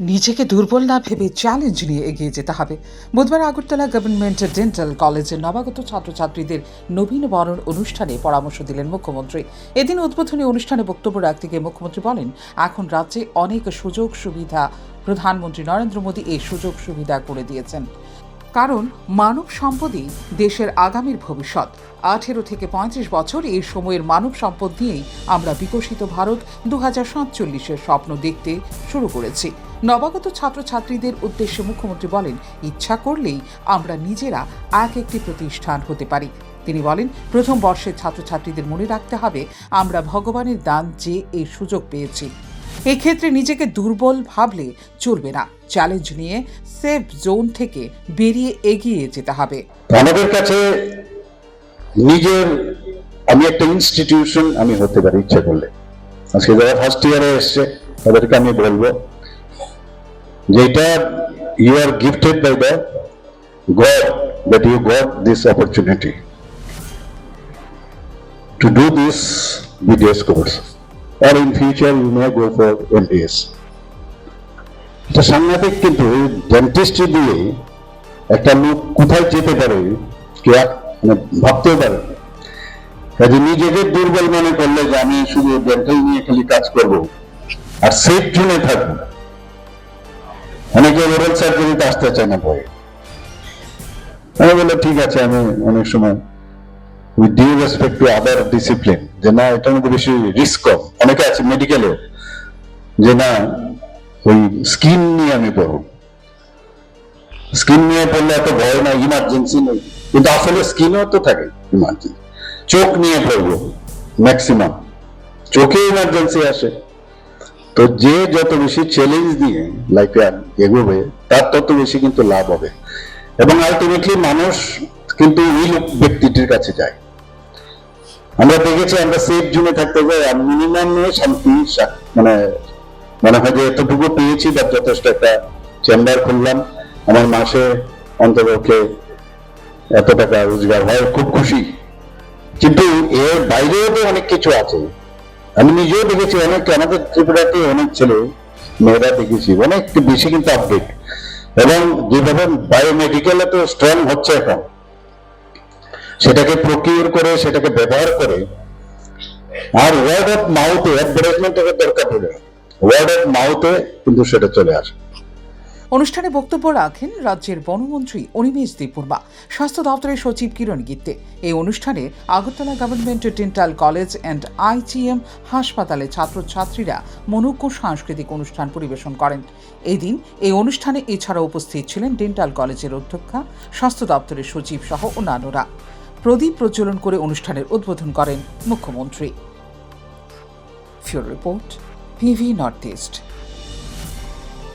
নিজেকে দুর্বল না ভেবে চ্যালেঞ্জ নিয়ে এগিয়ে যেতে হবে। বুধবার আগরতলা গভর্নমেন্ট ডেন্টাল কলেজের নবাগত ছাত্রছাত্রীদের নবীন বরণ অনুষ্ঠানে পরামর্শ দিলেন মুখ্যমন্ত্রী। এদিন উদ্বোধনী অনুষ্ঠানে বক্তব্য রাখতে গিয়ে মুখ্যমন্ত্রী বলেন, এখন রাজ্যে অনেক সুযোগ সুবিধা। প্রধানমন্ত্রী নরেন্দ্র মোদী এই সুযোগ সুবিধা করে দিয়েছেন। কারণ মানব সম্পদই দেশের আগামীর ভবিষ্যৎ। আঠেরো থেকে পঁয়ত্রিশ বছর এই সময়ের মানব সম্পদ নিয়েই আমরা বিকশিত ভারত দু হাজার সাতচল্লিশের স্বপ্ন দেখতে শুরু করেছি। নবাগত ছাত্রছাত্রীদের উদ্দেশ্যে মুখ্যমন্ত্রী বলেন, ইচ্ছা করলেই আমরা নিজেরা এক একটি প্রতিষ্ঠান হতে পারি। তিনি বলেন, প্রথম বর্ষের ছাত্রছাত্রীদের মনে রাখতে হবে, আমরা ভগবানের দান যে এই সুযোগ পেয়েছি। এক্ষেত্রে নিজেকে দুর্বল ভাবলে চলবে না। চ্যালেঞ্জ নিয়ে সেফ জোন থেকে বেরিয়ে এগিয়ে যেতে হবে। আমাদের কাছে নিজের আমি একটা ইনস্টিটিউশন আমি হতে পারি ইচ্ছা করলে। আজকে যারা ফার্স্ট ইয়ারে এসছে, তাদেরকে আমি বলব যে এটা you are gifted by the God that you got this opportunity to do this BDS course R in future you may go for MBBS এটা সাংঘাতিক কিন্তু ডেন্টিস্ট্রি দিয়ে একটা লোক কোথায় যেতে পারে এক- মানে ভাবতেও পারে কাজে নিজেকে দুর্বল মনে করলে যে আমি শুধু ডেন্টাল নিয়ে খালি কাজ করব, আর সেফ জোনে থাকব। অনেকে ওরাল সার্জারিতে আসতে চায় না ভয়ে। আমি বলল ঠিক আছে, আমি অনেক সময় with due respect to other discipline যে না, এটার মধ্যে বেশি রিস্ক কম। অনেকে আছে মেডিকেলে যে না, ওই স্কিন নিয়ে আমি পড়ব। স্কিন নিয়ে পড়লে এত ভয় না ইমার্জেন্সি নেই। কিন্তু আসলে স্কিনও তো থাকে ইমার্জেন্সি চোখ নিয়ে পড়ব ম্যাক্সিমাম চোখে ইমার্জেন্সি আসে। তো যে যত বেশি চ্যালেঞ্জ দিয়ে লাইফে এগোবে, তার তত বেশি কিন্তু লাভ হবে। এবং আলটিমেটলি মানুষ কিন্তু ওই ব্যক্তিটির কাছে যায়। আমরা দেখেছি আমরা সেফ জোনে থাকতে যাই আর মিনিমাম শান্তি মানে মনে হয় যে এতটুকু পেয়েছি তার যথেষ্ট একটা চেম্বার খুললাম। আমার মাসে অন্তপক্ষে এত টাকা রোজগার হয়, খুব খুশি। কিন্তু এর বাইরেও তো অনেক কিছু আছে। আমি নিজেও দেখেছি অনেক, আমাদের ত্রিপুরাতে অনেক ছেলে, মেয়েরা দেখেছি, অনেক বেশি কিন্তু আপডেট এবং যেভাবে বায়োমেডিকেল এত স্ট্রং হচ্ছে এখন সেটাকে প্রকিউর করে, সেটাকে ব্যবহার করে। আর ওয়ার্ড অফ মাউথে অ্যাডভার্টাইজমেন্টের দরকার পড়ে ওয়ার্ড অফ মাউথে কিন্তু সেটা চলে আসে। অনুষ্ঠানে বক্তব্য রাখেন রাজ্যের বনমন্ত্রী অনিমেষ দেববর্মা, স্বাস্থ্য দপ্তরের সচিব কিরণ গিত্তে। এই অনুষ্ঠানে Agartala government dental college and IGM হাসপাতালে ছাত্রছাত্রীরা মনোজ্ঞ সাংস্কৃতিক অনুষ্ঠান পরিবেশন করেন। এই দিন এই অনুষ্ঠানে এছাড়া উপস্থিত ছিলেন ডেন্টাল কলেজের অধ্যক্ষা, স্বাস্থ্য দপ্তরের সচিব সহ অন্যান্যরা। প্রদীপ প্রজ্বলন করে অনুষ্ঠানের উদ্বোধন করেন মুখ্যমন্ত্রী। Report VV north east.